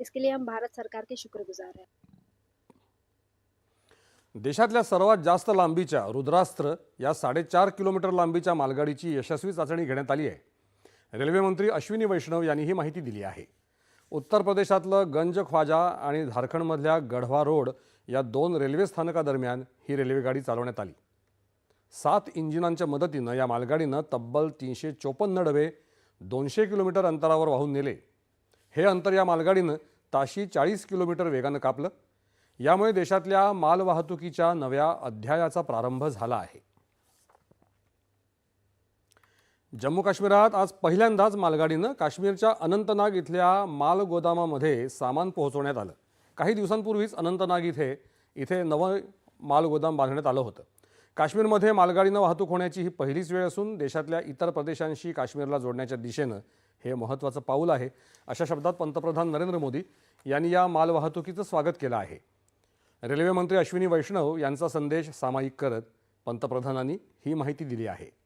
इसके लिए हम भारत सरकार के शुक्रगुजार हैं। देशातल्या सर्वात जास्त लांबीच्या रुद्रास्त्र या साडेचार किलोमीटर लांबीच्या मालगाडीची यशस्वी चाचणी घेण्यात आली आहे. रेल्वेमंत्री अश्विनी वैष्णव यांनी ही माहिती दिली आहे. उत्तर प्रदेशातलं गंज ख्वाजा आणि झारखंडमधल्या गढवा रोड या दोन रेल्वे स्थानकादरम्यान ही रेल्वेगाडी चालवण्यात आली. सात इंजिनांच्या मदतीनं या मालगाडीनं तब्बल तीनशे चोपन्न डबे दोनशे किलोमीटर अंतरावर वाहून नेले. हे अंतर या मालगाडीनं ताशी चाळीस किलोमीटर वेगानं कापलं. यामुळे देशातल्या मालवाहतुकीच्या नव्या अध्यायाचा प्रारंभ झाला आहे. जम्मू काश्मीरात आज पहिल्यांदाच मालगाडीनं काश्मीरच्या अनंतनाग इथल्या माल गोदामामध्ये सामान पोहोचवण्यात आलं. काही दिवसांपूर्वीच अनंतनाग इथे इथे नवं माल गोदाम बांधण्यात आलं होतं. काश्मीरमध्ये मालगाडीनं वाहतूक होण्याची ही पहिलीच वेळ असून देशातल्या इतर प्रदेशांशी काश्मीरला जोडण्याच्या दिशेनं हे महत्त्वाचं पाऊल आहे. अशा शब्दात पंतप्रधान नरेंद्र मोदी यांनी या मालवाहतुकीचं स्वागत केलं आहे. रेल्वे मंत्री अश्विनी वैष्णव यांचा संदेश सामायिक करत पंतप्रधानांनी ही माहिती दिली आहे.